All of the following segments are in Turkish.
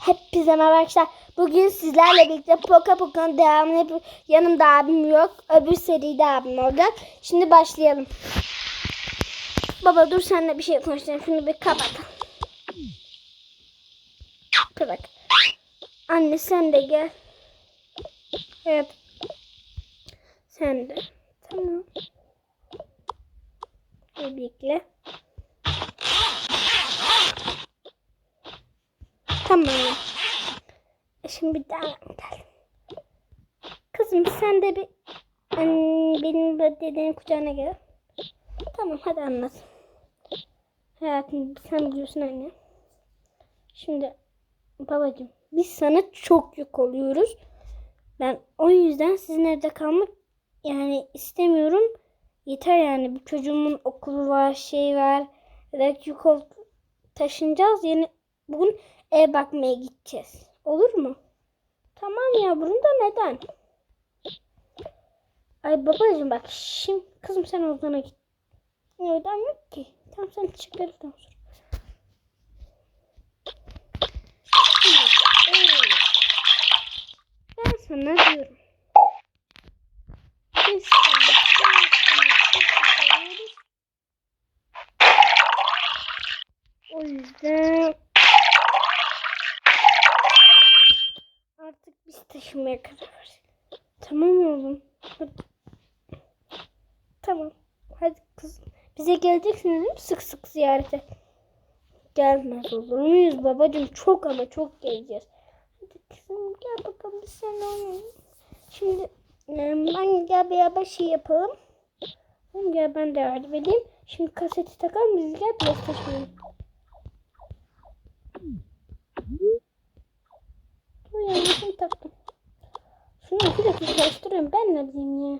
Hepinize merhaba arkadaşlar. Bugün sizlerle birlikte Poka Poka'nın devamını yapıyoruz. Yanımda abim yok. Öbür seride abim olacak. Şimdi başlayalım. Baba dur seninle bir şey konuşacağım. Şunu bir kapat. Bırak. Anne sen de gel. Evet. Sen de. Tamam. Bir Tamam. E Şimdi bir daha gel. Kızım sen de bir benim dedenin kucağına gel. Tamam hadi anlat. Hayatım sen biliyorsun anne. Şimdi babacığım biz sana çok yük oluyoruz. Ben o yüzden sizin evde kalmak yani istemiyorum. Yeter yani bu çocuğumun okulu var şey var. Direkt yük ol taşınacağız. Yani bugün ev bakmaya gideceğiz. Olur mu? Tamam yavrum da neden? Ay babacığım bak şimdi kızım sen odana git. Neden yok ki? Tamam sen çıkarırım sonra. Ben sana diyorum. Seviyoruz. O yüzden taşınmaya karar verdik. Tamam oğlum. Hadi. Tamam. Hadi kızım. Bize geleceksiniz değil mi? Sık sık ziyarete. Gelmez olur muyuz babacığım? Çok ama çok geleceğiz. Hadi kızım gel bakalım biz seninle oynayalım. Şimdi ben gel beraber şey yapalım. Gel ben de yardım edeyim. Şimdi kaseti takalım biz gel PlayStation'a. Karıştırıyorum. Ben ne diyeyim ya.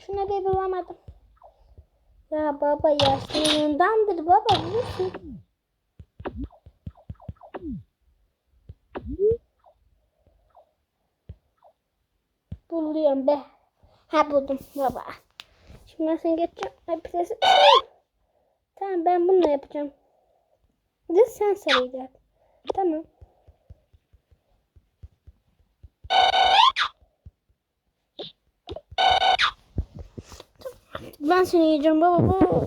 Şuna bir bulamadım. Ya baba yaşlılığındandır baba biliyorsun. Buluyorum be. Ha buldum baba. Şimdi nasıl geçeceğim? Pres- Tamam ben bunu yapacağım. Bir sen sarayacaksın. Tamam. Ben seni yiyeceğim baba. baba.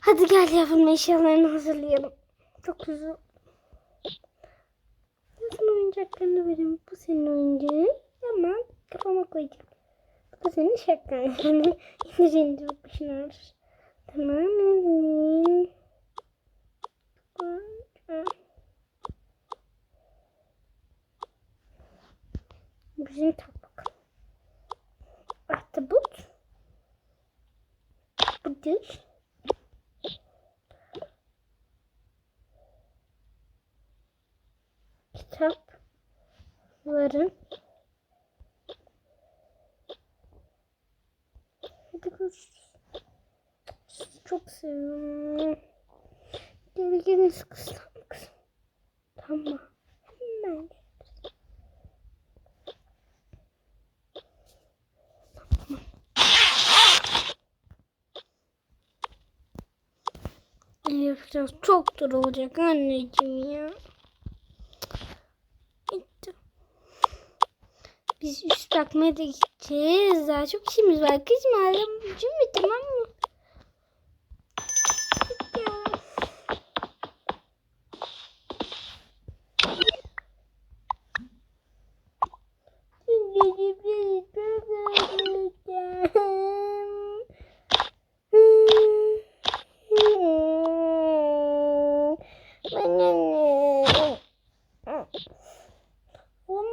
Hadi gel yavrum eşyalarını hazırlayalım. Çok güzel. Ben sana oyuncaklarını vereyim. Bu senin oyuncağın. Tamam. Kafama koyacağım. Bu senin şakan. Yani ince çok başına ağrır. Tamam benim. Bizim tak bakalım. Ahtapot. Budur. Kitapların Çok seviyorum. Geri gelin kızım. kızım. Tamam. Hemen. Yapacağız. Çok zor olacak anneciğim ya. Biz üst bakmaya da gideceğiz. Daha çok işimiz var. Kızım ağlam. Değil mi? Tamam mı?